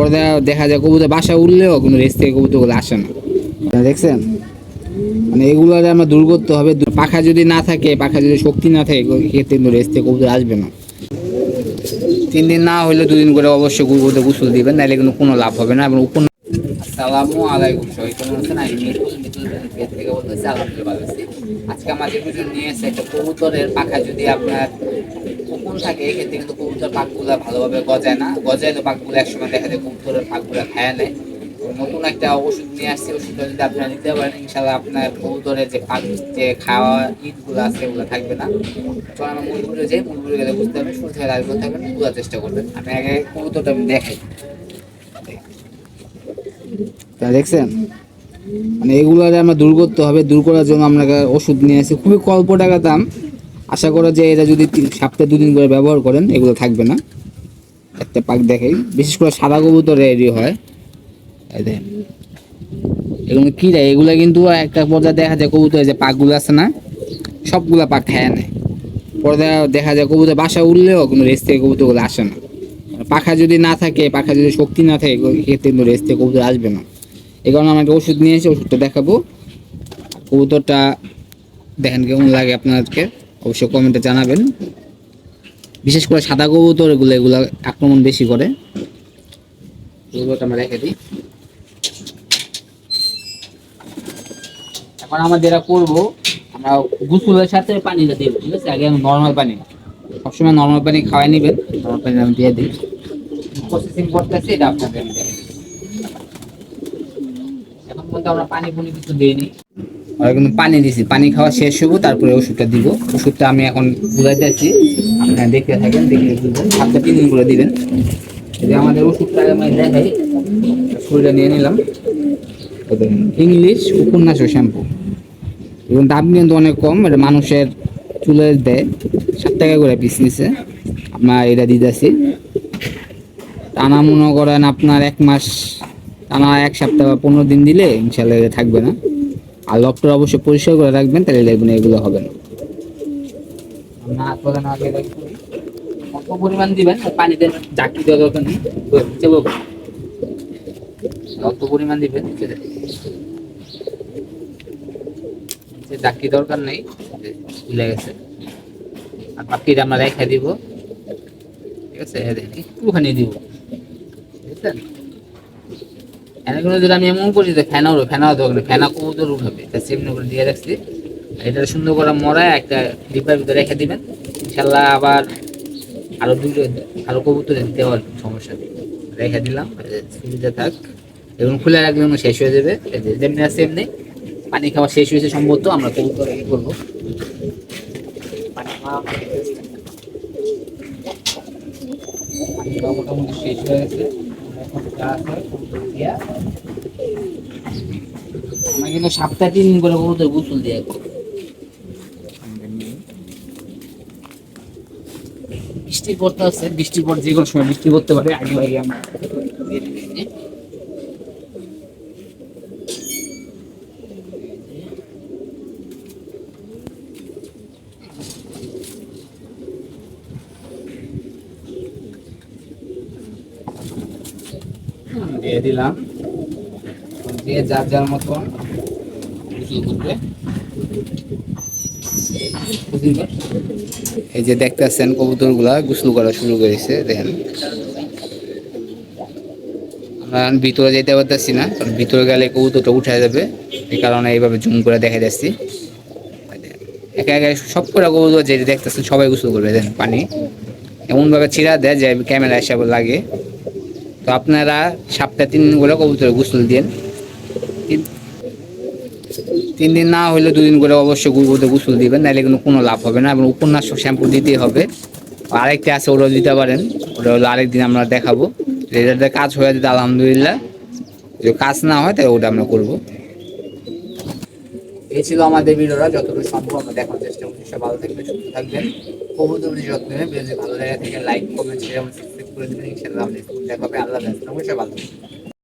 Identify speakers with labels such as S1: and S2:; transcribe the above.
S1: পরে দেখা যায় কবুতর বাসা উঠলেও কোনো রেস থেকে কবুতরগুলো আসে না। দেখছেন? মানে এগুলো আমরা দূর করতে হবে। পাখা যদি না থাকে, পাখা যদি শক্তি না থাকে ক্ষেত্রে কিন্তু রেস থেকে কবুতর আসবে না। তিন দিন না হলে দুদিন করে অবশ্যই কবুতর গুছল দিবেন নাহলে কিন্তু কোনো লাভ হবে না এবং উপর আসসালামু আলাইকুম। সবাই কেমন আছেন? আমি মিতুল পেজ থেকে বলতেছি, আলহামদুলিল্লাহ ভালো আছি। আজকে আমাদের ভিডিও নিয়ে এসে একটা কবুতরের পাখা যদি আপনার কুকুন থাকে, এক্ষেত্রে কিন্তু কবুতর পাকগুলো ভালোভাবে গজায় না। গজায় তো পাকগুলো একসময় দেখা যায় কবুতরের পাকগুলো খায় নেয় নতুন একটা ওষুধ নিয়ে আসছে, ওষুধটা যদি আপনারা নিতে পারেন ইনশাল্লাহ আপনার কবুতরের যে পাক যে খাওয়া ইটগুলো আছে ওগুলো থাকবে না। তো আমরা মূলগুলো যাই মূলগুলো গেলে বুঝতে পারবেন শুরু থেকে করতে পারবেন বোঝার চেষ্টা করবেন। আমি আগে কবুতরটা আমি দেখাই। তা দেখছেন? মানে এগুলো আমরা দূর করতে হবে। দূর করার জন্য আমরা ওষুধ নিয়ে আসি খুবই অল্প টাকা দাম। আশা করা যে এটা যদি সপ্তাহে দুদিন করে ব্যবহার করেন, এগুলো থাকবে না। একটা পাক দেখাই। বিশেষ করে সাদা কবুতর রেডি হয়। এগুলো কি দেয়? এগুলো কিন্তু একটা পর্যায়ে দেখা যায় কবুতরের যে পাকগুলো আছে না, সবগুলা পাক খায় নেয় পরে দেখা- যায় কবুতর বাসা উঠলেও কোনো রেস থেকে কবুতরগুলো আসে না। পাখা যদি না থাকে, পাখা যদি শক্তি না থাকে ক্ষেত্রে কিন্তু রেস থেকে কবুতর আসবে না। এই কারণে আমি একটা ওষুধ নিয়ে এসে ওষুধটা দেখাবো। কবুতরটা দেখেন কেমন লাগে আপনাদেরকে, অবশ্যই কমেন্টে জানাবেন। বিশেষ করে সাদা কবুতর এগুলো এগুলো আক্রমণ বেশি করে। কবুতরটা আমরা রেখে দিই। এখন আমরা যেটা করব, আমরা গুসুলের সাথে পানিটা দেবো, ঠিক আছে? আগে নর্মাল পানি। সবসময় নর্মাল পানি খাওয়াই নেবেন নর্মাল পানি আমি দিয়ে দিই। প্রসেসিং করতেছি, এটা আপনাদের দেখে দিচ্ছি। এখন পর্যন্ত আমরা পানি কিছু আমরা পানি দিছি, পানি খাওয়া শেষ হব, তারপরে ওষুধটা দিব। ওষুধটা আমি এখন আছি। আপনারা দেখতে থাকেন, দেখে বুঝবেন। দিবেন। এই যে আমাদের ওষুধটা আমি দেখাই নিয়ে নিলাম। ইংলিশ উপন্যাস ও শ্যাম্পু। এবং দাম কিন্তু অনেক কম, এটা মানুষের চুলে দেয়। সাত টাকা করে পিস নিছে। আপনার এটা দিতেছি। টানা মনে করেন আপনার এক মাস, টানা এক সপ্তাহ বা পনেরো দিন দিলে ইনশাল্লাহ থাকবে না। আর লকটা অবশ্যই পরিষ্কার করে রাখবেন, তাহলে দেখবেন এগুলো হবে না। পরিমাণ দিবেন পানিতে দেওয়া দরকার নেই পরিমাণ দিবেন দরকার নেই ভুলে গেছে। আর দিব। ঠিক আছে একটুখানি দিব। আমি এমন করি যে দিয়ে রাখছি। এটা সুন্দর করে একটা ভিতরে রেখে দিবেন। আবার রেখে দিলাম খুলে রাখলে শেষ হয়ে যাবে। যেমনি আছে এমনি। পানি খাওয়া শেষ হয়েছে সম্ভবত, আমরা কবুতর করব। মোটামুটি শেষ হয়ে গেছে। আমরা কিন্তু সপ্তাহে তিন করে কবুতর গোসল দিয়ে বৃষ্টি পড়তে আছে বৃষ্টি পড়ে যে কোনো সময় বৃষ্টি পড়তে পারে, আগে আমরা দিয়ে দিলাম। দিয়ে যার যার মতন এই যে দেখতেছেন কবুতরগুলা গোসল করা শুরু করেছে, দেখেন। আমরা ভিতরে যেতে পারতেছি না, কারণ ভিতরে গেলে কবুতরটা উঠে যাবে। এই কারণে এইভাবে জুম করে দেখা যাচ্ছি একা একা সব করে কবুতর যে দেখতেছেন সবাই গোসল করবে, দেখেন, পানি। এমনভাবে ছিঁড়া দেয় যে ক্যামেরা হিসাবে লাগে। তো আপনারা সপ্তাহে তিন দিন কবুতরে গোসল দিন। তিন- দিন না হলে দুদিন করে অবশ্যই কবুতরে গোসল দিবেন, নাহলে কিন্তু কোনো লাভ হবে না এবং উপন্যাস শ্যাম্পু দিতেই হবে। আরেকটা আছে ওটাও দিতে পারেন। ওটা হলো আরেকদিন আমরা দেখাবো। রেজাল্টে কাজ হয়ে যেতে আলহামদুলিল্লাহ। যদি কাজ না হয় তাহলে ওটা আমরা করব। এই ছিল আমাদের ভিডিওটা। যতটুকু সম্ভব আমরা দেখার চেষ্টা করছি। সব ভালো থাকবেন, সুস্থ থাকবেন। কবুতর যত্ন নেবেন ভালো জায়গা থেকে লাইক কমেন্ট শেয়ার করে দেবেন ইনশাল্লাহ আপনি দেখা হবে আল্লাহ নমস্কার ভালো।